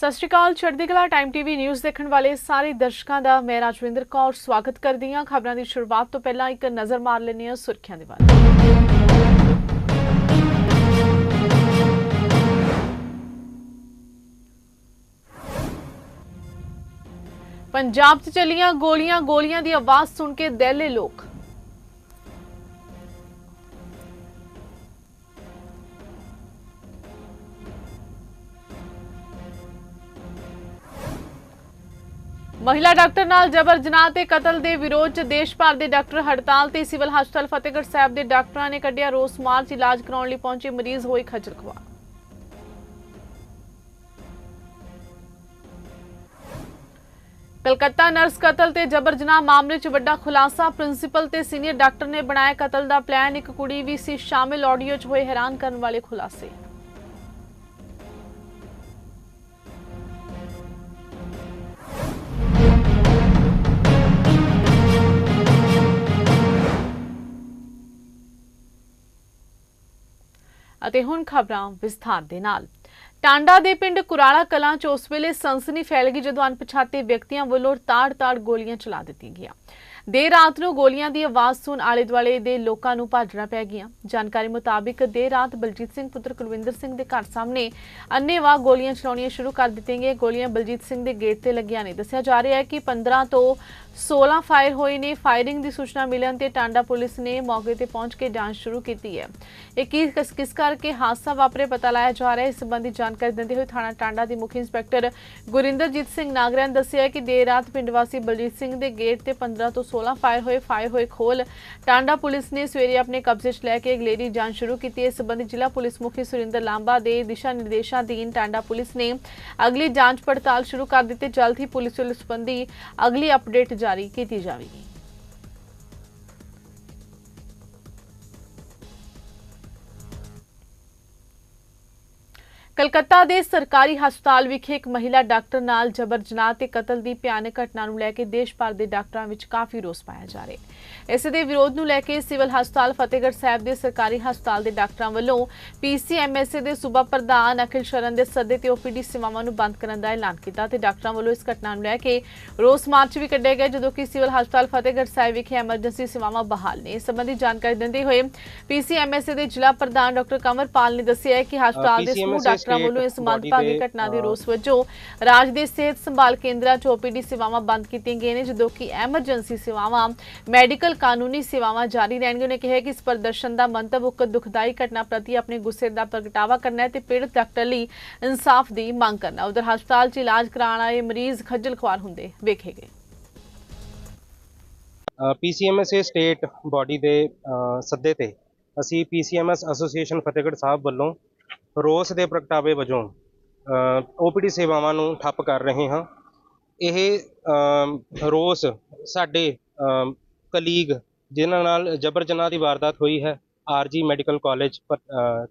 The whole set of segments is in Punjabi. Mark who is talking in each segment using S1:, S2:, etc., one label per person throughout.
S1: ਸਤਿ ਸ਼੍ਰੀ ਅਕਾਲ, ਚੜ੍ਹਦੀ ਕਲਾ ਟਾਈਮ ਟੀਵੀ ਨਿਊਜ਼ ਦੇਖਣ ਵਾਲੇ ਸਾਰੇ ਦਰਸ਼ਕਾਂ ਦਾ, ਮੈਂ ਰਾਜਵਿੰਦਰ ਕੌਰ ਸਵਾਗਤ ਕਰਦੀ ਹਾਂ। ਖਬਰਾਂ ਦੀ ਸ਼ੁਰੂਆਤ ਤੋਂ ਪਹਿਲਾਂ ਇੱਕ ਨਜ਼ਰ ਮਾਰ ਲੈਂਦੇ ਹਾਂ ਸੁਰਖੀਆਂ ਦੇ ਵੱਲ। ਪੰਜਾਬ 'ਚ ਚੱਲੀਆਂ ਗੋਲੀਆਂ ਗੋਲੀਆਂ ਦੀ ਆਵਾਜ਼ ਸੁਣ ਕੇ ਦਹਿਲੇ ਲੋਕ। ਮਹਿਲਾ ਡਾਕਟਰ ਨਾਲ ਜਬਰ ਜਨਾਹ ਤੇ ਕਤਲ ਦੇ ਵਿਰੋਧ 'ਚ ਦੇਸ਼ ਭਰ ਦੇ ਡਾਕਟਰ ਹੜਤਾਲ ਤੇ ਸਿਵਲ ਹਸਪਤਾਲ ਫਤਿਹਗੜ੍ਹ ਸਾਹਿਬ ਦੇ ਡਾਕਟਰਾਂ ਨੇ ਕੱਢਿਆ ਰੋਸ ਮਾਰਚ ਇਲਾਜ ਕਰਾਉਣ ਲਈ ਪਹੁੰਚੇ ਮਰੀਜ਼ ਹੋਏ ਖੱਜਲ ਖੁਆਰ। ਕਲਕੱਤਾ ਨਰਸ ਕਤਲ ਤੇ ਜਬਰ ਜਨਾਹ ਮਾਮਲੇ 'ਚ ਵੱਡਾ ਖੁਲਾਸਾ, ਪ੍ਰਿੰਸੀਪਲ ਤੇ ਸੀਨੀਅਰ ਡਾਕਟਰ ਨੇ ਬਣਾਇਆ ਕਤਲ ਦਾ ਪਲਾਨ, ਇੱਕ ਕੁੜੀ ਵੀ ਸੀ ਸ਼ਾਮਿਲ, ਆਡੀਓ 'ਚ ਹੋਏ ਹੈਰਾਨ ਕਰਨ ਵਾਲੇ ਖੁਲਾਸੇ। ਅਤੇ ਹੁਣ ਖਬਰਾਂ ਵਿਸਥਾਰ ਦੇ ਨਾਲ। ਟਾਂਡਾ ਦੇ ਪਿੰਡ ਕੁਰਾਲਾ ਕਲਾਂ ਚ ਉਸ ਵੇਲੇ ਸਨਸਨੀ ਫੈਲ ਗਈ ਜਦੋਂ ਅਣਪਛਾਤੇ ਵਿਅਕਤੀਆਂ ਵੱਲੋਂ ਤਾੜ-ਤਾੜ ਗੋਲੀਆਂ ਚਲਾ ਦਿੱਤੀਆਂ ਗਈਆਂ। ਦੇਰ ਰਾਤ ਨੂੰ ਗੋਲੀਆਂ ਦੀ ਆਵਾਜ਼ ਸੁਣ ਆਲੇ ਦੁਆਲੇ ਦੇ ਲੋਕਾਂ ਨੂੰ ਭਾਜਣਾ ਪੈ ਗਿਆ ਜਾਣਕਾਰੀ ਮੁਤਾਬਿਕ ਦੇਰ ਰਾਤ ਬਲਜੀਤ ਸਿੰਘ ਪੁੱਤਰ ਕੁਲਵਿੰਦਰ ਸਿੰਘ ਦੇ ਘਰ ਸਾਹਮਣੇ ਅੰਨੇਵਾਹ ਗੋਲੀਆਂ ਚਲਾਉਣੀਆਂ ਸ਼ੁਰੂ ਕਰ ਦਿੱਤੀਆਂ ਗਈਆਂ। ਗੋਲੀਆਂ ਬਲਜੀਤ ਸਿੰਘ ਦੇ ਗੇਟ ਤੇ ਲੱਗੀਆਂ ਨੇ। ਦੱਸਿਆ ਜਾ ਰਿਹਾ ਹੈ ਕਿ 15 ਤੋਂ 16 ਫਾਇਰ ਹੋਏ ਨੇ। ਫਾਇਰਿੰਗ ਦੀ ਸੂਚਨਾ ਮਿਲਣ ਤੇ ਟਾਂਡਾ ਪੁਲਿਸ ਨੇ ਮੌਕੇ ਤੇ ਪਹੁੰਚ ਕੇ ਜਾਂਚ ਸ਼ੁਰੂ ਕੀਤੀ ਹੈ। ਇਹ ਕੀ ਕਿਸ ਕਿਸ ਕਰਕੇ ਹਾਦਸਾ ਵਾਪਰੇ ਪਤਾ ਲਾਇਆ ਜਾ ਰਿਹਾ ਹੈ। ਇਸ ਸੰਬੰਧੀ ਜਾਣਕਾਰੀ ਦਿੰਦੇ ਹੋਏ ਥਾਣਾ ਟਾਂਡਾ ਦੇ ਮੁਖੀ ਇੰਸਪੈਕਟਰ ਗੁਰਿੰਦਰਜੀਤ ਸਿੰਘ ਨਾਗਰਿਆ ਨੇ ਦੱਸਿਆ ਕਿ ਦੇਰ ਰਾਤ ਪਿੰਡ ਵਾਸੀ ਬਲਜੀਤ ਸਿੰਘ ਦੇ ਗੇਟ ਤੇ 15 ਤੋਂ 16 ਫਾਇਰ ਹੋਏ ਫਾਇਰ ਹੋਏ, ਖੋਲ। ਟਾਂਡਾ ਪੁਲਿਸ ਨੇ ਸਵੇਰੇ ਆਪਣੇ ਕਬਜ਼ੇ 'ਚ ਲੈ ਕੇ ਅਗਲੇਰੀ ਜਾਂਚ ਸ਼ੁਰੂ ਕੀਤੀ। ਇਸ ਸਬੰਧੀ ਜ਼ਿਲ੍ਹਾ ਪੁਲਿਸ ਮੁਖੀ ਸੁਰਿੰਦਰ ਲਾਂਬਾ ਦੇ ਦਿਸ਼ਾ ਨਿਰਦੇਸ਼ਾਂ ਅਧੀਨ ਟਾਂਡਾ ਪੁਲਿਸ ਨੇ ਅਗਲੀ ਜਾਂਚ ਪੜਤਾਲ ਸ਼ੁਰੂ ਕਰ ਦਿੱਤੀ। ਜਲਦ ਹੀ ਪੁਲਿਸ ਵੱਲੋਂ ਸਬੰਧੀ ਅਗਲੀ ਅਪਡੇਟ ਜਾਰੀ ਕੀਤੀ ਜਾਵੇਗੀ। ਕਲਕੱਤਾ ਦੇ ਸਰਕਾਰੀ ਹਸਪਤਾਲ ਵਿਖੇ ਇੱਕ ਮਹਿਲਾ ਡਾਕਟਰ ਨਾਲ ਜਬਰ ਜਨਾਹ ਤੇ ਕਤਲ ਦੀ ਭਿਆਨਕ ਘਟਨਾ ਨੂੰ ਲੈ ਕੇ ਦੇਸ਼ ਭਰ ਦੇ ਡਾਕਟਰਾਂ ਵਿੱਚ ਕਾਫੀ ਰੋਸ ਪਾਇਆ ਜਾ ਰਿਹਾ ਹੈ। ਇਸ ਦੇ ਵਿਰੋਧ ਨੂੰ ਲੈ ਕੇ ਸਿਵਲ ਹਸਪਤਾਲ ਫਤਿਹਗੜ੍ਹ ਸਾਹਿਬ ਦੇ ਸਰਕਾਰੀ ਹਸਪਤਾਲ ਦੇ ਡਾਕਟਰਾਂ ਵੱਲੋਂ ਪੀਸੀਐਮਐਸਏ ਦੇ ਸੂਬਾ ਪ੍ਰਧਾਨ ਅਖਿਲ ਸ਼ਰਨ ਦੇ ਸੱਦੇ ਤੇ ਓਪੀਡੀ ਸੇਵਾਵਾਂ ਨੂੰ ਬੰਦ ਕਰਨ ਦਾ ਐਲਾਨ ਕੀਤਾ ਤੇ ਡਾਕਟਰਾਂ ਵੱਲੋਂ ਇਸ ਘਟਨਾ ਨੂੰ ਲੈ ਕੇ ਰੋਸ ਮਾਰਚ ਵੀ ਕੱਢਿਆ ਗਿਆ ਜਦੋਂ ਕਿ ਸਿਵਲ ਹਸਪਤਾਲ ਫਤਿਹਗੜ੍ਹ ਸਾਹਿਬ ਵਿਖੇ ਐਮਰਜੈਂਸੀ ਸੇਵਾਵਾਂ ਬਹਾਲ ਨੇ। ਇਸ ਸੰਬੰਧੀ ਜਾਣਕਾਰੀ ਦਿੰਦੇ ਹੋਏ ਪੀਸੀਐਮਐਸਏ ਦੇ ਜ਼ਿਲ੍ਹਾ ਪ੍ਰਧਾਨ ਡਾਕਟਰ ਕਮਰਪਾਲ ਨੇ ਦੱਸਿਆ ਕਿ ਹਸਪਤਾਲ ਦੇ ਸਮੂਹ
S2: PCMSA
S1: ਡਾਕਟਰਾਂ ਵੱਲੋਂ ਇਸ ਮੰਦਭਾਗੀ ਘਟਨਾ ਦੇ ਰੋਸ ਵਜੋਂ ਰਾਜ ਦੇ ਸਿਹਤ ਸੰਭਾਲ ਕੇਂਦਰਾਂ 'ਚ ਓਪੀਡੀ ਸੇਵਾਵਾਂ ਬੰਦ ਕੀਤੀਆਂ ਗਈਆਂ ਨੇ ਜਦੋਂ ਕਿ ਐਮਰਜੈਂਸੀ ਸੇਵਾਵਾਂ ਮੈਡੀਕਲ ਕਾਨੂੰਨੀ ਸੇਵਾਵਾਂ ਜਾਰੀ ਰਹਿਣਗੀਆਂ। ਨੇ ਕਿਹਾ ਕਿ ਇਸ ਪ੍ਰਦਰਸ਼ਨ ਦਾ ਮੰਤਵ ਉਕਤ ਦੁਖਦਾਈ ਘਟਨਾ ਪ੍ਰਤੀ ਆਪਣੇ ਗੁੱਸੇ ਦਾ ਪ੍ਰਗਟਾਵਾ ਕਰਨਾ ਹੈ ਤੇ ਪੀੜਤ ਡਾਕਟਰ ਲਈ ਇਨਸਾਫ ਦੀ ਮੰਗ ਕਰਨਾ ਉਧਰ ਹਸਪਤਾਲ 'ਚ ਇਲਾਜ ਕਰਾਉਣ ਆਏ ਮਰੀਜ਼ ਖੱਜਲ ਖੁਆਰ ਹੁੰਦੇ ਵੇਖੇ ਗਏ।
S2: ਪੀਸੀਐਮਐਸਏ ਸਟੇਟ ਬਾਡੀ ਦੇ ਸੱਦੇ ਤੇ ਅਸੀਂ ਪੀਸੀਐਮਐਸ ਐਸੋਸੀਏਸ਼ਨ ਫਤਿਹਗੜ੍ਹ ਸਾਹਿਬ ਵੱਲੋਂ ਰੋਸ ਦੇ ਪ੍ਰਗਟਾਵੇ ਵਜੋਂ ਓਪੀਡੀ ਸੇਵਾਵਾਂ ਨੂੰ ਠੱਪ ਕਰ ਰਹੇ ਹਾਂ। ਇਹ ਰੋਸ ਸਾਡੇ ਕਲੀਗ ਜਿਨ੍ਹਾਂ ਨਾਲ ਜਬਰ ਜਨਾਹ ਦੀ ਵਾਰਦਾਤ ਹੋਈ ਹੈ ਆਰਜੀ ਮੈਡੀਕਲ ਕਾਲਜ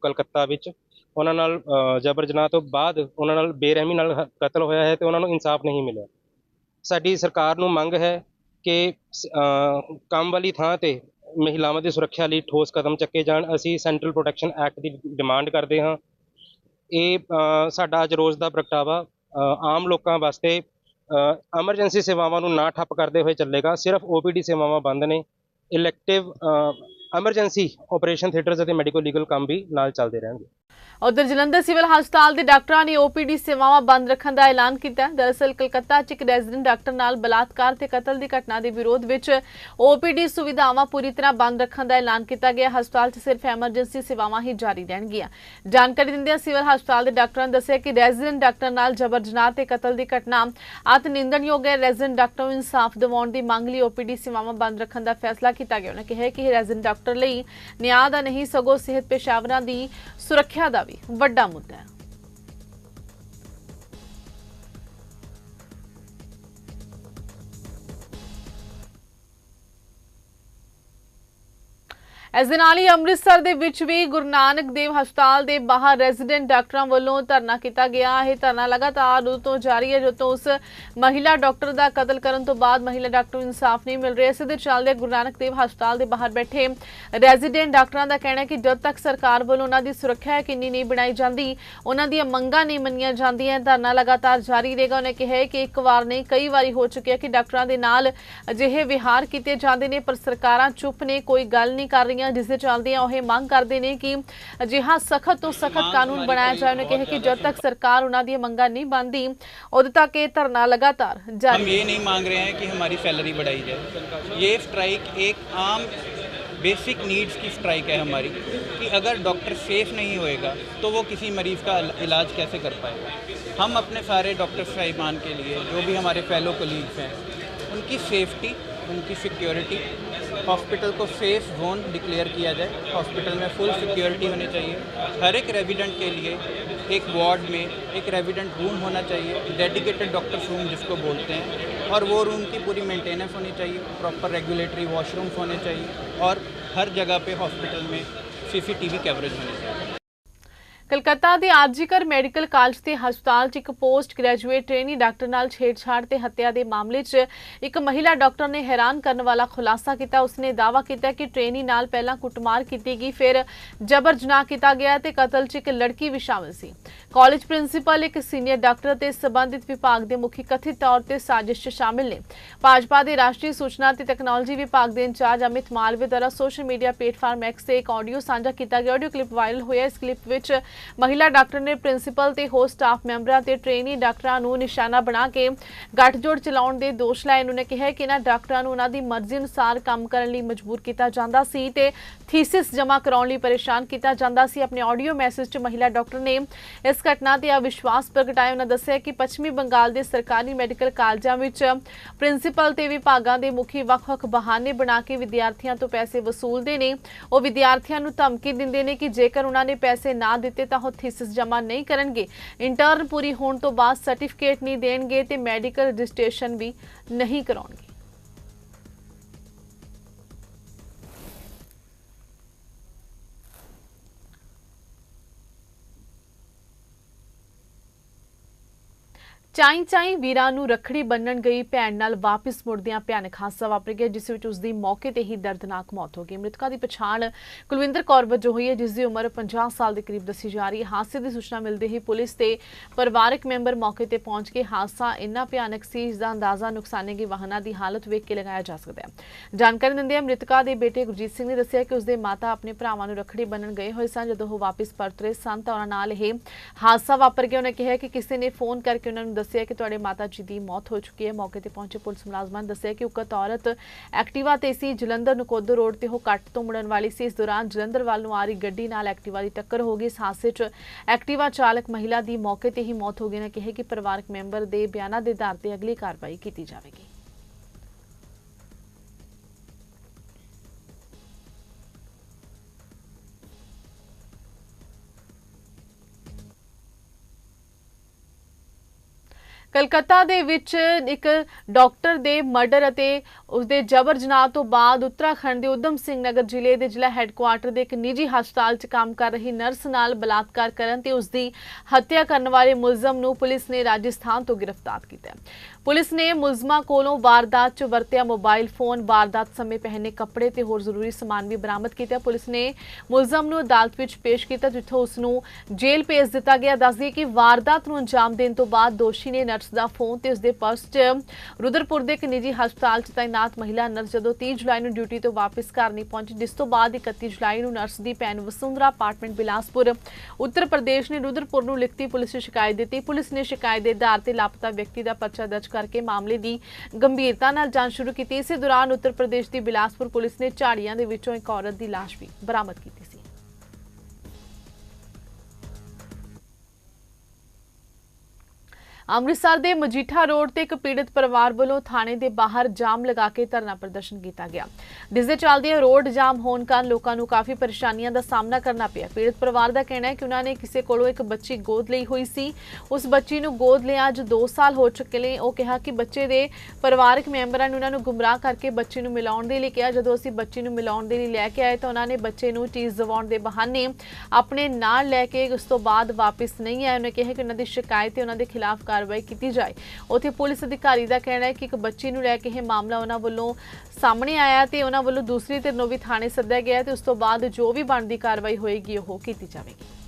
S2: ਕਲਕੱਤਾ ਵਿੱਚ। ਉਹਨਾਂ ਨਾਲ ਜਬਰ ਜਨਾਹ ਤੋਂ ਬਾਅਦ ਉਹਨਾਂ ਨਾਲ ਬੇਰਹਿਮੀ ਨਾਲ ਕਤਲ ਹੋਇਆ ਹੈ ਤੇ ਉਹਨਾਂ ਨੂੰ ਇਨਸਾਫ ਨਹੀਂ ਮਿਲਿਆ। ਸਾਡੀ ਸਰਕਾਰ ਨੂੰ ਮੰਗ ਹੈ ਕਿ ਕੰਮ ਵਾਲੀ ਥਾਂ ਤੇ ਮਹਿਲਾਵਾਂ ਦੀ ਸੁਰੱਖਿਆ ਲਈ ਠੋਸ ਕਦਮ ਚੱਕੇ ਜਾਣ। ਅਸੀਂ ਸੈਂਟਰਲ ਪ੍ਰੋਟੈਕਸ਼ਨ ਐਕਟ ਦੀ ਡਿਮਾਂਡ ਕਰਦੇ ਹਾਂ। ਇਹ ਸਾਡਾ ਅੱਜ ਰੋਜ਼ ਦਾ ਪ੍ਰਗਟਾਵਾ ਆਮ ਲੋਕਾਂ ਵਾਸਤੇ ਐਮਰਜੈਂਸੀ ਸੇਵਾਵਾਂ ਨੂੰ ਨਾ ਠੱਪ ਕਰਦੇ ਹੋਏ ਚੱਲੇਗਾ, ਸਿਰਫ ਓਪੀਡੀ ਸੇਵਾਵਾਂ ਬੰਦ ਨੇ ਇਲੈਕਟਿਵ ਐਮਰਜੈਂਸੀ ਆਪਰੇਸ਼ਨ ਥੀਏਟਰਸ ਅਤੇ ਮੈਡੀਕਲ ਲੀਗਲ ਕੰਮ ਵੀ ਨਾਲ ਚੱਲਦੇ ਰਹਿਣਗੇ।
S1: ਉਧਰ ਜਲੰਧਰ ਸਿਵਲ ਹਸਪਤਾਲ ਦੇ ਡਾਕਟਰਾਂ ਨੇ ਓਪੀਡੀ ਸੇਵਾਵਾਂ ਬੰਦ ਰੱਖਣ ਦਾ ਐਲਾਨ ਕੀਤਾ। ਦਰਅਸਲ ਕਲਕੱਤਾ 'ਚ ਇੱਕ ਰੈਜ਼ੀਡੈਂਟ ਡਾਕਟਰ ਨਾਲ ਬਲਾਤਕਾਰ ਤੇ ਕਤਲ ਦੀ ਘਟਨਾ ਦੇ ਵਿਰੋਧ ਵਿੱਚ ਓਪੀਡੀ ਸੁਵਿਧਾਵਾਂ ਪੂਰੀ ਤਰ੍ਹਾਂ ਬੰਦ ਰੱਖਣ ਦਾ ਐਲਾਨ ਕੀਤਾ ਗਿਆ। ਹਸਪਤਾਲ 'ਚ ਸਿਰਫ ਐਮਰਜੈਂਸੀ ਸੇਵਾਵਾਂ ਹੀ ਜਾਰੀ ਰਹਿਣਗੀਆਂ। ਜਾਣਕਾਰੀ ਦਿੰਦਿਆਂ ਸਿਵਲ ਹਸਪਤਾਲ ਦੇ ਡਾਕਟਰਾਂ ਨੇ ਦੱਸਿਆ ਕਿ ਰੈਜ਼ੀਡੈਂਟ ਡਾਕਟਰ ਨਾਲ ਜਬਰ ਜਨਾਹ ਤੇ ਕਤਲ ਦੀ ਘਟਨਾ ਅਤ ਨਿੰਦਣਯੋਗ ਹੈ। ਰੈਜ਼ੀਡੈਂਟ ਡਾਕਟਰ ਨੂੰ ਇਨਸਾਫ ਦਿਵਾਉਣ ਦੀ ਮੰਗ ਲਈ ਓਪੀਡੀ ਸੇਵਾਵਾਂ ਬੰਦ ਰੱਖਣ ਦਾ ਫੈਸਲਾ ਕੀਤਾ ਗਿਆ। ਉਹਨਾਂ ਕਿਹਾ ਕਿ ਇਹ ਰੈਜ਼ੀਡੈਂਟ ਡਾਕਟਰ ਲਈ ਨਿਆਂ ਦਾ ਨਹੀਂ, ਸਗੋਂ ਸਿਹਤ ਪੇਸ਼ਾਵਰਾਂ ਦੀ ਸੁਰੱਖਿਆ ਦਾ ਵੀ ਵੱਡਾ ਮੁੱਦਾ ਹੈ। ਇਸ ਦੇ ਨਾਲ ਹੀ ਅੰਮ੍ਰਿਤਸਰ ਦੇ ਵਿੱਚ ਵੀ ਗੁਰੂ ਨਾਨਕ ਦੇਵ ਹਸਪਤਾਲ ਦੇ ਬਾਹਰ ਰੈਜ਼ੀਡੈਂਟ ਡਾਕਟਰਾਂ ਵੱਲੋਂ ਧਰਨਾ ਕੀਤਾ ਗਿਆ। ਇਹ ਧਰਨਾ ਲਗਾਤਾਰ ਉਦੋਂ ਤੋਂ ਜਾਰੀ ਹੈ ਜਦੋਂ ਤੋਂ ਉਸ ਮਹਿਲਾ ਡਾਕਟਰ ਦਾ ਕਤਲ ਕਰਨ ਤੋਂ ਬਾਅਦ ਮਹਿਲਾ ਡਾਕਟਰ ਨੂੰ ਇਨਸਾਫ ਨਹੀਂ ਮਿਲ ਰਿਹਾ। ਇਸ ਦੇ ਚੱਲਦੇ ਗੁਰੂ ਨਾਨਕ ਦੇਵ ਹਸਪਤਾਲ ਦੇ ਬਾਹਰ ਬੈਠੇ ਰੈਜ਼ੀਡੈਂਟ ਡਾਕਟਰਾਂ ਦਾ ਕਹਿਣਾ ਹੈ ਕਿ ਜਦ ਤੱਕ ਸਰਕਾਰ ਵੱਲੋਂ ਉਹਨਾਂ ਦੀ ਸੁਰੱਖਿਆ ਯਕੀਨੀ ਨਹੀਂ ਬਣਾਈ ਜਾਂਦੀ, ਉਹਨਾਂ ਦੀਆਂ ਮੰਗਾਂ ਨਹੀਂ ਮੰਨੀਆਂ ਜਾਂਦੀਆਂ ਧਰਨਾ ਲਗਾਤਾਰ ਜਾਰੀ ਰਹੇਗਾ। ਉਹਨੇ ਕਿਹਾ ਕਿ ਇੱਕ ਵਾਰ ਨਹੀਂ, ਕਈ ਵਾਰੀ ਹੋ ਚੁੱਕਿਆ ਕਿ ਡਾਕਟਰਾਂ ਦੇ ਨਾਲ ਅਜਿਹੇ ਵਿਹਾਰ ਕੀਤੇ ਜਾਂਦੇ ਨੇ, ਪਰ ਸਰਕਾਰਾਂ ਚੁੱਪ ਨੇ, ਕੋਈ ਗੱਲ ਨਹੀਂ ਕਰ ਰਹੀਆਂ ਜਿਸ ਦੇ ਚੱਲਦਿਆਂ ਉਹ ਇਹ ਮੰਗ ਕਰਦੇ ਨੇ ਕਿ ਅਜਿਹਾ ਸਖਤ ਤੋਂ ਸਖਤ ਕਾਨੂੰਨ ਬਣਾਇਆ ਜਾਏ ਉਹਨੇ ਕਿਹਾ ਕਿ ਜਦ ਤੱਕ ਸਰਕਾਰ ਉਹਨਾਂ ਦੀਆਂ ਮੰਗਾਂ ਨਹੀਂ ਬੰਦੀ ਉਦੋਂ ਤੱਕ ਇਹ ਧਰਨਾ ਲਗਾਤਾਰ
S3: हम
S1: ਜਾਰੀ
S3: ये नहीं मांग रहे हैं कि हमारी सैलरी बढ़ाई जाए ये स्ट्राइक एक आम बेसिक नीड्स की स्ट्राइक है हमारी कि अगर डॉक्टर सेफ नहीं होएगा तो वो किसी मरीज़ का इलाज कैसे कर पाएगा हम अपने सारे डॉक्टर साहिबान के लिए जो भी हमारे फेलो कलीग्स हैं उनकी सेफ्टी उनकी सिक्योरिटी हॉस्पिटल को सेफ़ जोन डिक्लेयर किया जाए। हॉस्पिटल में फुल सिक्योरिटी होनी चाहिए। हर एक रेजिडेंट के लिए एक वार्ड में एक रेजिडेंट रूम होना चाहिए। डेडिकेटेड डॉक्टर्स रूम जिसको बोलते हैं। और वो रूम की पूरी मेंटेनेंस होनी चाहिए। प्रॉपर रेगुलेटरी वॉशरूम्स होने चाहिए। और हर जगह पे हॉस्पिटल में सीसीटीवी कैमरेज होने चाहिए।
S1: ਕਲਕੱਤਾ ਦੇ ਆਰਜੀਕਰ ਮੈਡੀਕਲ ਕਾਲਜ ਤੇ ਹਸਪਤਾਲ 'ਚ ਇੱਕ ਪੋਸਟ ਗ੍ਰੈਜੂਏਟ ਟ੍ਰੇਨੀ ਡਾਕਟਰ ਨਾਲ ਛੇੜਛਾੜ ਤੇ ਹੱਤਿਆ ਦੇ ਮਾਮਲੇ 'ਚ ਇੱਕ ਮਹਿਲਾ ਡਾਕਟਰ ਨੇ ਹੈਰਾਨ ਕਰਨ ਵਾਲਾ ਖੁਲਾਸਾ ਕੀਤਾ। ਉਸਨੇ ਦਾਅਵਾ ਕੀਤਾ ਕਿ ਟ੍ਰੇਨੀ ਨਾਲ ਪਹਿਲਾਂ ਕੁੱਟਮਾਰ ਕੀਤੀ ਗਈ, ਫਿਰ ਜਬਰ ਜਨਾਹ ਕੀਤਾ ਗਿਆ ਤੇ ਕਤਲ 'ਚ ਇੱਕ ਲੜਕੀ ਵੀ ਸ਼ਾਮਲ ਸੀ। ਕਾਲਜ ਪ੍ਰਿੰਸੀਪਲ, ਇੱਕ ਸੀਨੀਅਰ ਡਾਕਟਰ ਤੇ ਸੰਬੰਧਿਤ ਵਿਭਾਗ ਦੇ ਮੁਖੀ ਕਥਿਤ ਤੌਰ ਤੇ ਸਾਜ਼ਿਸ਼ 'ਚ ਸ਼ਾਮਿਲ ਨੇ। ਭਾਜਪਾ ਦੇ ਰਾਸ਼ਟਰੀ ਸੂਚਨਾ ਤੇ ਤਕਨਾਲੋਜੀ ਵਿਭਾਗ ਦੇ ਇੰਚਾਰਜ ਅਮਿਤ ਮਾਲਵੇ ਦੁਆਰਾ ਸੋਸ਼ਲ ਮੀਡੀਆ ਪਲੇਟਫਾਰਮ ਐਕਸ ਤੇ ਇੱਕ ਆਡੀਓ ਸਾਂਝਾ ਕੀਤਾ ਗਿਆ। ਆਡੀਓ ਕਲਿੱਪ ਵਾਇਰਲ ਹੋਇਆ। ਇਸ ਕਲਿੱਪ ਵਿੱਚ ਮਹਿਲਾ ਡਾਕਟਰ ਨੇ ਪ੍ਰਿੰਸੀਪਲ ਤੇ ਹੋਰ ਸਟਾਫ ਮੈਂਬਰਾਂ ਤੇ ਟ੍ਰੇਨੀ ਡਾਕਟਰਾਂ ਨੂੰ ਨਿਸ਼ਾਨਾ ਬਣਾ ਕੇ ਗੱਠਜੋੜ ਚਲਾਉਣ ਦੇ ਦੋਸ਼ ਲਾਏ। ਉਹਨਾਂ ਨੇ ਕਿਹਾ ਕਿ ਇਹਨਾਂ ਡਾਕਟਰਾਂ ਨੂੰ ਉਹਨਾਂ ਦੀ ਮਰਜ਼ੀ ਅਨੁਸਾਰ ਕੰਮ ਕਰਨ ਲਈ ਮਜਬੂਰ ਕੀਤਾ ਜਾਂਦਾ ਸੀ ਤੇ ਥੀਸਿਸ ਜਮ੍ਹਾਂ ਕਰਾਉਣ ਲਈ ਪਰੇਸ਼ਾਨ ਕੀਤਾ ਜਾਂਦਾ ਸੀ। ਆਪਣੇ ਆਡੀਓ ਮੈਸੇਜ 'ਚ ਮਹਿਲਾ ਡਾਕਟਰ ਨੇ ਇਸ ਘਟਨਾ ਤੇ ਅਵਿਸ਼ਵਾਸ ਪ੍ਰਗਟਾਇਆ ਉਹਨਾਂ ਦੱਸਿਆ ਕਿ ਪੱਛਮੀ ਬੰਗਾਲ ਦੇ ਸਰਕਾਰੀ ਮੈਡੀਕਲ ਕਾਲਜਾਂ ਵਿੱਚ ਪ੍ਰਿੰਸੀਪਲ ਤੇ ਵਿਭਾਗਾਂ ਦੇ ਮੁਖੀ ਵੱਖ-ਵੱਖ ਬਹਾਨੇ ਬਣਾ ਕੇ ਵਿਦਿਆਰਥੀਆਂ ਤੋਂ ਪੈਸੇ ਵਸੂਲਦੇ ਨੇ। ਉਹ ਵਿਦਿਆਰਥੀਆਂ ਨੂੰ ਧਮਕੀ ਦਿੰਦੇ ਨੇ ਕਿ ਜੇਕਰ ਉਹਨਾਂ ਨੇ ਪੈਸੇ ਨਾ ਦਿੱਤੇ ਤਾਂ ਉਹ ਥੀਸਿਸ ਜਮ੍ਹਾਂ ਨਹੀਂ ਕਰਨਗੇ। ਇੰਟਰਨ ਪੂਰੀ ਹੋਣ ਤੋਂ ਬਾਅਦ ਸਰਟੀਫਿਕੇਟ ਨਹੀਂ ਦੇਣਗੇ ਤੇ ਮੈਡੀਕਲ ਰਜਿਸਟ੍ਰੇਸ਼ਨ ਵੀ ਨਹੀਂ ਕਰਾਉਣਗੇ। ਚਾਈ ਚਾਈ ਵੀਰਾਂ ਨੂੰ ਰੱਖੜੀ ਬੰਨਣ ਗਈ ਭੈਣ ਨਾਲ ਵਾਪਸ ਮੁੜਦਿਆਂ ਭਿਆਨਕ ਹਾਦਸਾ ਵਾਪਰ ਗਿਆ, ਜਿਸ ਵਿੱਚ ਉਸ ਦੀ ਮੌਕੇ ਤੇ ਹੀ ਦਰਦਨਾਕ ਮੌਤ ਹੋ ਗਈ। ਮ੍ਰਿਤਕਾ ਦੀ ਪਛਾਣ ਕੁਲਵਿੰਦਰ ਕੌਰ ਵਜੋਂ ਹੋਈ ਹੈ, ਜਿਸ ਦੀ ਉਮਰ 50 ਸਾਲ ਦੇ ਕਰੀਬ ਦੱਸੀ ਜਾ ਰਹੀ ਹੈ। ਹਾਦਸੇ ਦੀ ਸੂਚਨਾ ਮਿਲਦੇ ਹੀ ਪੁਲਿਸ ਤੇ ਪਰਿਵਾਰਕ ਮੈਂਬਰ ਮੌਕੇ ਤੇ ਪਹੁੰਚ ਕੇ ਹਾਦਸਾ ਇੰਨਾ ਭਿਆਨਕ ਸੀ ਇਸ ਦਾ ਅੰਦਾਜ਼ਾ ਨੁਕਸਾਨੇ ਗਏ ਵਾਹਨਾਂ ਦੀ ਹਾਲਤ ਵੇਖ ਕੇ ਲਗਾਇਆ ਜਾ ਸਕਦਾ ਹੈ। ਜਾਣਕਾਰੀ ਦਿੰਦਿਆਂ ਮ੍ਰਿਤਕਾ ਦੇ ਬੇਟੇ ਗੁਰਜੀਤ ਸਿੰਘ ਨੇ ਦੱਸਿਆ ਕਿ ਉਸ ਦੇ ਮਾਤਾ ਆਪਣੇ ਭਰਾਵਾਂ ਨੂੰ ਰੱਖੜੀ ਬੰਨਣ ਗਏ ਹੋਏ ਸਨ। ਜਦੋਂ ਉਹ ਵਾਪਸ ਪਰਤ ਰਹੇ ਸਨ ਤਾਂ ਉਹਨਾਂ ਨਾਲ ਇਹ ਹਾਦਸਾ ਵਾਪਰ ਗਿਆ। ਉਹਨੇ ਕਿਹਾ ਕਿ ਕਿਸੇ ਨੇ ਫੋਨ ਕਰਕੇ ਉਹਨਾਂ ਨੂੰ ਦੱਸਿਆ ਕਿ ਤੁਹਾਡੇ ਮਾਤਾ ਜੀ ਦੀ ਮੌਤ ਹੋ ਚੁੱਕੀ ਹੈ। ਮੌਕੇ ਤੇ ਪਹੁੰਚੇ ਪੁਲਿਸ ਮੁਲਾਜ਼ਮਾਂ ਨੇ ਦੱਸਿਆ ਕਿ ਉਕਤ ਔਰਤ ਐਕਟਿਵਾ ਤੇ ਸੀ, ਜਲੰਧਰ ਨਕੋਦਰ ਰੋਡ ਤੇ ਉਹ ਕੱਟ ਤੋਂ ਮੁੜਨ ਵਾਲੀ ਸੀ। ਇਸ ਦੌਰਾਨ ਜਲੰਧਰ ਵੱਲ ਨੂੰ ਆ ਰਹੀ ਗੱਡੀ ਨਾਲ ਐਕਟਿਵਾ ਦੀ ਟੱਕਰ ਹੋ ਗਈ। ਇਸ ਹਾਦਸੇ 'ਚ ਐਕਟਿਵਾ ਚਾਲਕ ਮਹਿਲਾ ਦੀ ਮੌਕੇ ਤੇ ਹੀ ਮੌਤ ਹੋ ਗਈ। ਨੇ ਕਿਹਾ ਕਿ ਪਰਿਵਾਰਕ ਮੈਂਬਰ ਦੇ ਬਿਆਨਾਂ ਦੇ ਆਧਾਰ ਤੇ ਅਗਲੀ ਕਾਰਵਾਈ ਕੀਤੀ ਜਾਵੇਗੀ। ਕਲਕੱਤਾ ਦੇ ਵਿੱਚ ਇੱਕ ਡਾਕਟਰ ਦੇ ਮਰਡਰ ਅਤੇ ਉਸਦੇ ਜਬਰ ਜਨਾਹ ਤੋਂ ਬਾਅਦ ਉੱਤਰਾਖੰਡ ਦੇ ਉਦਮ ਸਿੰਘ ਨਗਰ ਜ਼ਿਲ੍ਹੇ ਦੇ ਜ਼ਿਲ੍ਹਾ ਹੈੱਡਕੁਆਰਟਰ ਦੇ ਇੱਕ ਨਿੱਜੀ ਹਸਪਤਾਲ 'ਚ ਕੰਮ ਕਰ ਰਹੀ ਨਰਸ ਨਾਲ ਬਲਾਤਕਾਰ ਕਰਨ ਤੇ ਉਸਦੀ ਹੱਤਿਆ ਕਰਨ ਵਾਲੇ ਮੁਲਜ਼ਮ ਨੂੰ ਪੁਲਿਸ ਨੇ ਰਾਜਸਥਾਨ ਤੋਂ ਗ੍ਰਿਫਤਾਰ ਕੀਤਾ ਪੁਲਿਸ ਨੇ ਮੁਲਜ਼ਮਾਂ ਕੋਲੋਂ ਵਾਰਦਾਤ 'ਚ ਵਰਤਿਆ ਮੋਬਾਈਲ ਫੋਨ। ਵਾਰਦਾਤ ਸਮੇਂ ਪਹਿਨੇ ਕੱਪੜੇ ਤੇ ਹੋਰ ਜ਼ਰੂਰੀ ਸਮਾਨ ਵੀ ਬਰਾਮਦ ਕੀਤਾ। ਪੁਲਿਸ ਨੇ ਮੁਲਜ਼ਮ ਨੂੰ ਅਦਾਲਤ ਵਿੱਚ ਪੇਸ਼ ਕੀਤਾ, ਜਿੱਥੋਂ ਉਸ ਨੂੰ ਜੇਲ੍ਹ ਭੇਜ ਦਿੱਤਾ ਗਿਆ। ਦੱਸਦੀ ਕਿ ਵਾਰਦਾਤ ਨੂੰ ਅੰਜਾਮ ਦੇਣ ਤੋਂ ਬਾਅਦ ਦੋਸ਼ੀ ਨੇ ਨਰਸ ਦਾ ਫੋਨ ਤੇ ਉਸਦੇ ਪਰਸ 'ਚ ਰੁਦਰਪੁਰ ਦੇ ਇੱਕ ਨਿੱਜੀ ਹਸਪਤਾਲ 'ਚ ਤਾਇਨਾਤ ਮਹਿਲਾ ਨਰਸ ਜਦੋਂ 30 ਜੁਲਾਈ ਨੂੰ ਡਿਊਟੀ ਤੋਂ ਵਾਪਸ ਘਰ ਨਹੀਂ ਪਹੁੰਚੀ, ਜਿਸ ਤੋਂ ਬਾਅਦ 31 ਜੁਲਾਈ ਨੂੰ ਨਰਸ ਦੀ ਭੈਣ ਵਸੁੰਧਰਾ ਅਪਾਰਟਮੈਂਟ ਬਿਲਾਸਪੁਰ, ਉੱਤਰ ਪ੍ਰਦੇਸ਼ ਨੇ ਰੁਦਰਪੁਰ ਨੂੰ ਲਿਖਤੀ ਪੁਲਿਸ 'ਚ ਸ਼ਿਕਾਇਤ ਦਿੱਤੀ। ਪੁਲਿਸ ਨੇ ਸ਼ਿਕਾਇਤ ਦੇ ਆਧਾਰ ਤੇ ਲਾਪਤਾ ਵਿਅਕਤੀ ਦਾ ਪਰਚਾ ਦਰਜ ਕਰਕੇ ਮਾਮਲੇ ਦੀ ਗੰਭੀਰਤਾ ਨਾਲ ਜਾਂਚ ਸ਼ੁਰੂ ਕੀਤੀ। ਇਸੇ ਦੌਰਾਨ ਉੱਤਰ ਪ੍ਰਦੇਸ਼ ਦੀ ਬਿਲਾਸਪੁਰ ਪੁਲਿਸ ਨੇ ਝਾੜੀਆਂ ਦੇ ਵਿੱਚੋਂ ਇੱਕ ਔਰਤ ਦੀ ਲਾਸ਼ ਵੀ ਬਰਾਮਦ ਕੀਤੀ। ਅੰਮ੍ਰਿਤਸਰ ਦੇ ਮਜੀਠਾ ਰੋਡ ਤੇ ਇੱਕ ਪੀੜਤ ਪਰਿਵਾਰ ਵੱਲੋਂ ਥਾਣੇ ਦੇ ਬਾਹਰ ਜਾਮ ਲਗਾ ਕੇ ਧਰਨਾ ਪ੍ਰਦਰਸ਼ਨ ਕੀਤਾ ਗਿਆ। ਜਿਸ ਦੇ ਚੱਲਦਿਆਂ ਰੋਡ ਜਾਮ ਹੋਣ ਕਾਰਨ ਲੋਕਾਂ ਨੂੰ ਕਾਫੀ ਪਰੇਸ਼ਾਨੀਆਂ ਦਾ ਸਾਹਮਣਾ ਕਰਨਾ ਪਿਆ। ਪੀੜਤ ਪਰਿਵਾਰ ਦਾ ਕਹਿਣਾ ਹੈ ਕਿ ਉਹਨਾਂ ਨੇ ਕਿਸੇ ਕੋਲੋਂ ਇੱਕ ਬੱਚੀ ਗੋਦ ਲਈ ਹੋਈ ਸੀ। ਉਸ ਬੱਚੀ ਨੂੰ ਗੋਦ ਲਿਆ ਅੱਜ 2 ਸਾਲ ਹੋ ਚੁੱਕੇ ਨੇ। ਉਹ ਕਿਹਾ ਕਿ ਬੱਚੇ ਦੇ ਪਰਿਵਾਰਕ ਮੈਂਬਰਾਂ ਨੇ ਉਹਨਾਂ ਨੂੰ ਗੁੰਮਰਾਹ ਕਰਕੇ ਬੱਚੀ ਨੂੰ ਮਿਲਾਉਣ ਦੇ ਲਈ ਕਿਹਾ। ਜਦੋਂ ਅਸੀਂ ਬੱਚੀ ਨੂੰ ਮਿਲਾਉਣ ਦੇ ਲਈ ਲੈ ਕੇ ਆਏ ਤਾਂ ਉਹਨਾਂ ਨੇ ਬੱਚੇ ਨੂੰ ਚੀਜ਼ ਦਿਵਾਉਣ ਦੇ ਬਹਾਨੇ ਆਪਣੇ ਨਾਲ ਲੈ ਕੇ ਉਸ ਤੋਂ ਬਾਅਦ ਵਾਪਸ ਨਹੀਂ ਆਏ। ਉਹਨੇ ਕਿਹਾ ਕਿ ਉਹਨਾਂ ਦੀ ਸ਼ਿਕਾਇਤ ਤੇ ਉਹਨਾਂ ਦੇ ਖਿਲਾਫ ਕਾਰਵਾਈ ਕੀਤੀ ਜਾਏ। ਉੱਥੇ ਪੁਲਿਸ ਅਧਿਕਾਰੀ ਦਾ ਕਹਿਣਾ ਹੈ ਕਿ ਇੱਕ ਬੱਚੀ ਨੂੰ ਲੈ ਕੇ ਇਹ ਮਾਮਲਾ ਉਹਨਾਂ ਵੱਲੋਂ ਸਾਹਮਣੇ ਆਇਆ ਤੇ ਉਹਨਾਂ ਵੱਲੋਂ ਦੂਸਰੀ ਧਿਰ ਨੂੰ ਵੀ ਥਾਣੇ ਸੱਦਿਆ ਗਿਆ ਤੇ ਉਸ ਤੋਂ ਬਾਅਦ ਜੋ ਵੀ ਬਣਦੀ ਕਾਰਵਾਈ ਹੋਏਗੀ ਉਹ ਕੀਤੀ ਜਾਵੇਗੀ।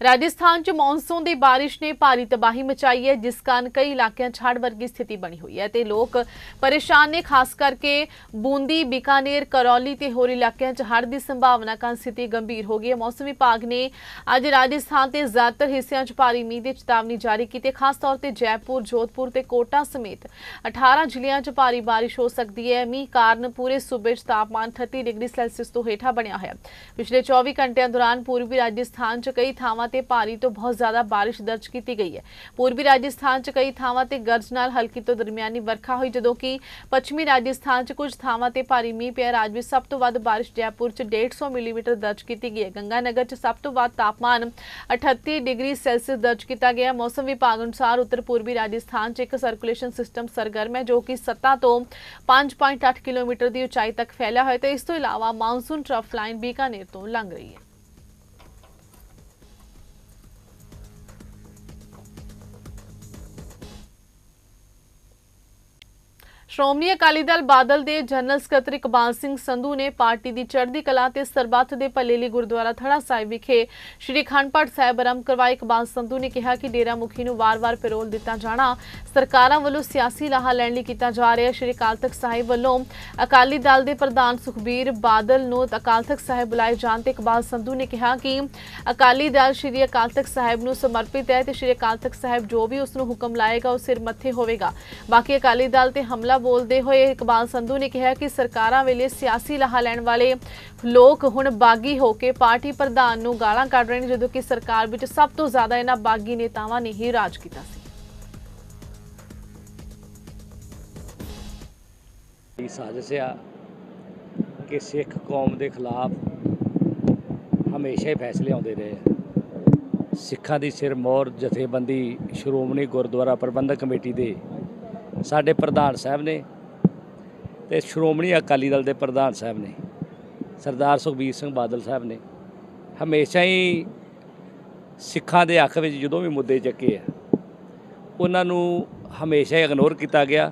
S1: ਰਾਜਸਥਾਨ 'ਚ ਮੌਨਸੂਨ ਦੀ ਬਾਰਿਸ਼ ਨੇ ਭਾਰੀ ਤਬਾਹੀ ਮਚਾਈ ਹੈ, ਜਿਸ ਕਾਰਨ ਕਈ ਇਲਾਕਿਆਂ 'ਚ ਹੜ੍ਹ ਵਰਗੀ ਸਥਿਤੀ ਬਣੀ ਹੋਈ ਹੈ ਤੇ ਲੋਕ ਪਰੇਸ਼ਾਨ ਨੇ, ਖਾਸ ਕਰਕੇ ਬੂੰਦੀ, ਬੀਕਾਨੇਰ, ਕਰੌਲੀ ਤੇ ਹੋਰ ਇਲਾਕਿਆਂ 'ਚ ਹੜ੍ਹ ਦੀ ਸੰਭਾਵਨਾ ਕਾਰਨ ਸਥਿਤੀ ਗੰਭੀਰ ਹੋ ਗਈ ਹੈ। ਮੌਸਮ ਵਿਭਾਗ ਨੇ ਅੱਜ ਰਾਜਸਥਾਨ ਤੇ ਜ਼ਿਆਦਾਤਰ ਹਿੱਸਿਆਂ 'ਚ ਭਾਰੀ ਮੀਂਹ ਦੀ ਚੇਤਾਵਨੀ ਜਾਰੀ ਕੀਤੀ। ਹੈ ਖਾਸ ਤੌਰ ਤੇ ਜੈਪੁਰ, ਜੋਧਪੁਰ ਤੇ ਕੋਟਾ ਸਮੇਤ 18 ਜ਼ਿਲ੍ਹਿਆਂ 'ਚ ਭਾਰੀ ਬਾਰਿਸ਼ ਹੋ ਸਕਦੀ ਹੈ। ਮੀਂਹ ਕਾਰਨ ਪੂਰੇ ਸੂਬੇ 'ਚ ਤਾਪਮਾਨ 30 ਡਿਗਰੀ ਸੈਲਸੀਅਸ ਤੋਂ ਹੇਠਾਂ ਬਣਿਆ ਹੋਇਆ। ਹੈ ਪਿਛਲੇ 24 ਘੰਟਿਆਂ ਦੌਰਾਨ ਪੂਰਬੀ ਰਾਜਸਥਾਨ 'ਚ ਕਈ ਥਾਵਾਂ ਤੇ ਭਾਰੀ ਤੋਂ ਬਹੁਤ ਜ਼ਿਆਦਾ ਬਾਰਿਸ਼ ਦਰਜ ਕੀਤੀ ਗਈ ਹੈ। ਪੂਰਬੀ ਰਾਜਸਥਾਨ 'ਚ ਕਈ ਥਾਵਾਂ ਤੇ ਗਰਜ ਨਾਲ ਹਲਕੀ ਤੋਂ ਦਰਮਿਆਨੀ ਵਰਖਾ ਹੋਈ, ਜਦੋਂ ਕਿ ਪੱਛਮੀ ਰਾਜਸਥਾਨ 'ਚ ਕੁਝ ਥਾਵਾਂ ਤੇ ਭਾਰੀ ਮੀਂਹ ਪਿਆ। ਰਾਜ ਵਿੱਚ ਸਭ ਤੋਂ ਵੱਧ ਬਾਰਿਸ਼ ਜੈਪੁਰ 'ਚ 150 ਮਿਲੀਮੀਟਰ ਦਰਜ ਕੀਤੀ ਗਈ ਹੈ। ਗੰਗਾਨਗਰ 'ਚ ਸਭ ਤੋਂ ਵੱਧ ਤਾਪਮਾਨ 38 ਡਿਗਰੀ ਸੈਲਸੀਅਸ ਦਰਜ ਕੀਤਾ ਗਿਆ ਮੌਸਮ ਵਿਭਾਗ ਅਨੁਸਾਰ ਉੱਤਰ ਪੂਰਬੀ ਰਾਜਸਥਾਨ 'ਚ ਇੱਕ ਸਰਕੂਲੇਸ਼ਨ ਸਿਸਟਮ ਸਰਗਰਮ ਹੈ, ਜੋ ਕਿ ਸੱਤਾ ਤੋਂ 5.8 ਕਿਲੋਮੀਟਰ ਦੀ ਉਚਾਈ ਤੱਕ ਫੈਲਿਆ ਹੋਇਆ ਤੇ ਇਸ ਤੋਂ ਇਲਾਵਾ ਮਾਨਸੂਨ ਟਰਫ ਲਾਈਨ ਬੀਕਾਨੇਰ ਤੋਂ ਲੰਘ ਰਹੀ ਹੈ। ਸ਼੍ਰੋਮਣੀ ਅਕਾਲੀ ਦਲ ਬਾਦਲ ਦੇ ਜਨਰਲ ਸਕੱਤਰ ਇਕਬਾਲ ਸਿੰਘ ਸੰਧੂ ਨੇ ਪਾਰਟੀ ਦੀ ਚੜ੍ਹਦੀ ਕਲਾ ਤੇ ਸਰਬੱਤ ਦੇ ਭਲੇ ਲਈ ਗੁਰਦੁਆਰਾ ਥੜਾ ਸਾਹਿਬ ਵਿਖੇ ਸ਼੍ਰੀ ਅਖੰਡ ਪਾਠ ਸਾਹਿਬ ਆਰੰਭ ਕਰਵਾਏ। ਇਕਬਾਲ ਸੰਧੂ ਨੇ ਕਿਹਾ ਕਿ ਡੇਰਾ ਮੁਖੀ ਨੂੰ ਵਾਰ-ਵਾਰ ਪੈਰੋਲ ਦਿੱਤਾ ਜਾਣਾ ਸਰਕਾਰਾਂ ਵੱਲੋਂ ਸਿਆਸੀ ਲਾਹਾ ਲੈਣ ਲਈ ਕੀਤਾ ਜਾ ਰਿਹਾ। ਸ਼੍ਰੀ ਅਕਾਲ ਤਖਤ ਸਾਹਿਬ ਵੱਲੋਂ ਅਕਾਲੀ ਦਲ ਦੇ ਪ੍ਰਧਾਨ ਸੁਖਬੀਰ ਬਾਦਲ ਨੂੰ ਅਕਾਲ ਤਖਤ ਸਾਹਿਬ ਬੁਲਾਏ ਜਾਣ ਤੇ ਇਕਬਾਲ ਸੰਧੂ ਨੇ ਕਿਹਾ ਕਿ ਅਕਾਲੀ ਦਲ ਸ਼੍ਰੀ ਅਕਾਲ ਤਖਤ ਸਾਹਿਬ ਨੂੰ ਸਮਰਪਿਤ ਹੈ ਤੇ ਸ਼੍ਰੀ ਅਕਾਲ ਤਖਤ ਸਾਹਿਬ ਜੋ ਵੀ ਉਸ ਨੂੰ ਹੁਕਮ ਲਾਏਗਾ ਉਹ ਸਿਰ ਮੱਥੇ ਹੋਵੇਗਾ। ਬਾਕੀ ਅਕਾਲੀ ਦਲ ਤੇ ਹਮਲਾ ਬੋਲਦੇ ਹੋਏ ਇਕਬਾਲ ਸੰਧੂ ਨੇ ਕਿਹਾ ਕਿ ਸਰਕਾਰਾਂ ਵੇਲੇ ਸਿਆਸੀ ਲਾਹਾ ਲੈਣ ਵਾਲੇ ਲੋਕ ਹੁਣ ਬਾਗੀ ਹੋ ਕੇ ਪਾਰਟੀ ਪ੍ਰਧਾਨ ਨੂੰ ਗਾਲਾਂ ਕੱਢ ਰਹੇ ਨੇ, ਜਦੋਂ ਕਿ ਸਰਕਾਰ ਵਿੱਚ ਸਭ ਤੋਂ ਜ਼ਿਆਦਾ ਇਹਨਾਂ ਬਾਗੀ ਨੇਤਾਵਾਂ ਨੇ ਹੀ ਰਾਜ ਕੀਤਾ ਸੀ।
S4: ਇਹ ਸਾਜ਼ਿਸ਼ ਆ ਕਿ ਸਿੱਖ ਕੌਮ ਦੇ ਖਿਲਾਫ ਹਮੇਸ਼ਾ ਹੀ ਫੈਸਲੇ ਆਉਂਦੇ ਰਹੇ ਆ। ਸਿੱਖਾਂ ਦੀ ਸਿਰ ਮੌਰ ਜਥੇਬੰਦੀ ਸ਼੍ਰੋਮਣੀ ਗੁਰਦੁਆਰਾ ਪ੍ਰਬੰਧਕ ਕਮੇਟੀ ਦੇ ਸਾਡੇ ਪ੍ਰਧਾਨ ਸਾਹਿਬ ਨੇ ਤੇ ਸ਼੍ਰੋਮਣੀ ਅਕਾਲੀ ਦਲ ਦੇ ਪ੍ਰਧਾਨ ਸਾਹਿਬ ਨੇ, ਸਰਦਾਰ ਸੁਖਬੀਰ ਸਿੰਘ ਬਾਦਲ ਸਾਹਿਬ ਨੇ, ਹਮੇਸ਼ਾ ਹੀ ਸਿੱਖਾਂ ਦੇ ਹੱਕ ਵਿੱਚ ਜਦੋਂ ਵੀ ਮੁੱਦੇ ਚੱਕੇ ਆ, ਉਹਨਾਂ ਨੂੰ ਹਮੇਸ਼ਾ ਹੀ ਇਗਨੋਰ ਕੀਤਾ ਗਿਆ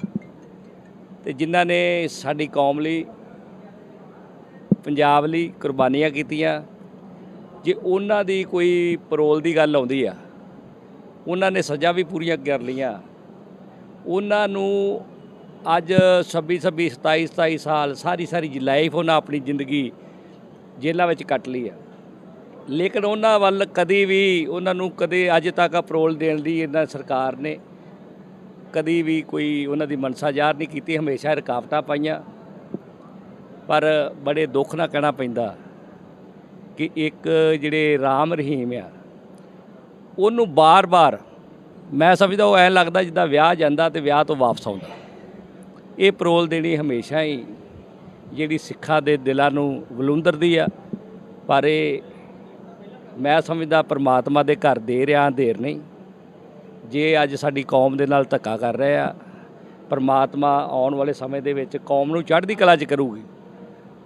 S4: ਤੇ ਜਿਨ੍ਹਾਂ ਨੇ ਸਾਡੀ ਕੌਮ ਲਈ, ਪੰਜਾਬ ਲਈ ਕੁਰਬਾਨੀਆਂ ਕੀਤੀਆਂ, ਜੇ ਉਹਨਾਂ ਦੀ ਕੋਈ ਪਰੋਲ ਦੀ ਗੱਲ ਆਉਂਦੀ ਆ, ਉਹਨਾਂ ਨੇ ਸਜ਼ਾ ਵੀ ਪੂਰੀਆਂ ਕਰ ਲਈਆਂ ਉਹਨਾਂ ਨੂੰ ਅੱਜ 26 26 27 27 ਸਾਲ ਸਾਰੀ ਸਾਰੀ ਲਾਈਫ ਉਹਨਾਂ ਆਪਣੀ ਜ਼ਿੰਦਗੀ ਜੇਲ੍ਹਾਂ ਵਿੱਚ ਕੱਟ ਲਈ ਆ। ਲੇਕਿਨ ਉਹਨਾਂ ਵੱਲ ਕਦੀ ਵੀ ਉਹਨਾਂ ਨੂੰ ਕਦੇ ਅੱਜ ਤੱਕ ਅਪਰੋਲ ਦੇਣ ਦੀ ਇਹਨਾਂ ਸਰਕਾਰ ਨੇ ਕਦੀ ਵੀ ਕੋਈ ਉਹਨਾਂ ਦੀ ਮਨਸਾ ਜ਼ਾਹਰ ਨਹੀਂ ਕੀਤੀ, ਹਮੇਸ਼ਾ ਰੁਕਾਵਟਾਂ ਪਾਈਆਂ। ਪਰ ਬੜੇ ਦੁੱਖ ਨਾਲ ਕਹਿਣਾ ਪੈਂਦਾ ਕਿ ਇੱਕ ਜਿਹੜੇ ਰਾਮ ਰਹੀਮ ਆ, ਉਹਨੂੰ ਬਾਰ-ਬਾਰ ਮੈਂ ਸਮਝਦਾ ਉਹ ਐਂ ਲੱਗਦਾ ਜਿੱਦਾਂ ਵਿਆਹ ਜਾਂਦਾ ਤੇ ਵਿਆਹ ਤੋਂ ਵਾਪਸ ਆਉਂਦਾ। ਇਹ ਪਰੋਲ ਦੇਣੀ ਹਮੇਸ਼ਾ ਹੀ ਜਿਹੜੀ ਸਿੱਖਾਂ ਦੇ ਦਿਲਾਂ ਨੂੰ ਵਲੂੰਦਰਦੀ ਆ, ਪਰ ਇਹ ਮੈਂ ਸਮਝਦਾ ਪਰਮਾਤਮਾ ਦੇ ਘਰ ਦੇ ਰਿਆਂ ਦੇਰ ਨਹੀਂ। ਜੇ ਅੱਜ ਸਾਡੀ ਕੌਮ ਦੇ ਨਾਲ ਧੱਕਾ ਕਰ ਰਹੇ ਆ, ਪਰਮਾਤਮਾ ਆਉਣ ਵਾਲੇ ਸਮੇਂ ਦੇ ਵਿੱਚ ਕੌਮ ਨੂੰ ਚੜ੍ਹਦੀ ਕਲਾ 'ਚ ਕਰੂਗੀ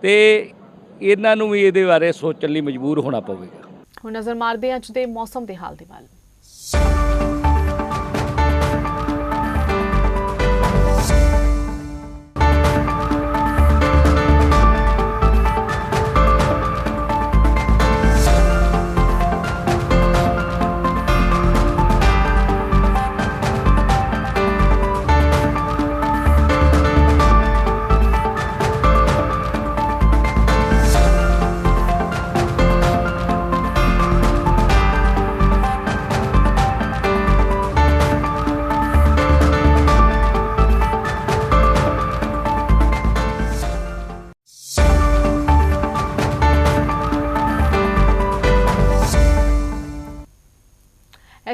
S4: ਤੇ ਇਹਨਾਂ ਨੂੰ ਵੀ ਇਹਦੇ ਬਾਰੇ ਸੋਚਣ ਲਈ ਮਜਬੂਰ ਹੋਣਾ ਪਵੇਗਾ।
S1: ਹੁਣ ਨਜ਼ਰ ਮਾਰਦੇ ਹਾਂ ਅੱਜ ਦੇ ਮੌਸਮ ਦੇ ਹਾਲ ਦੇ ਵੱਲ।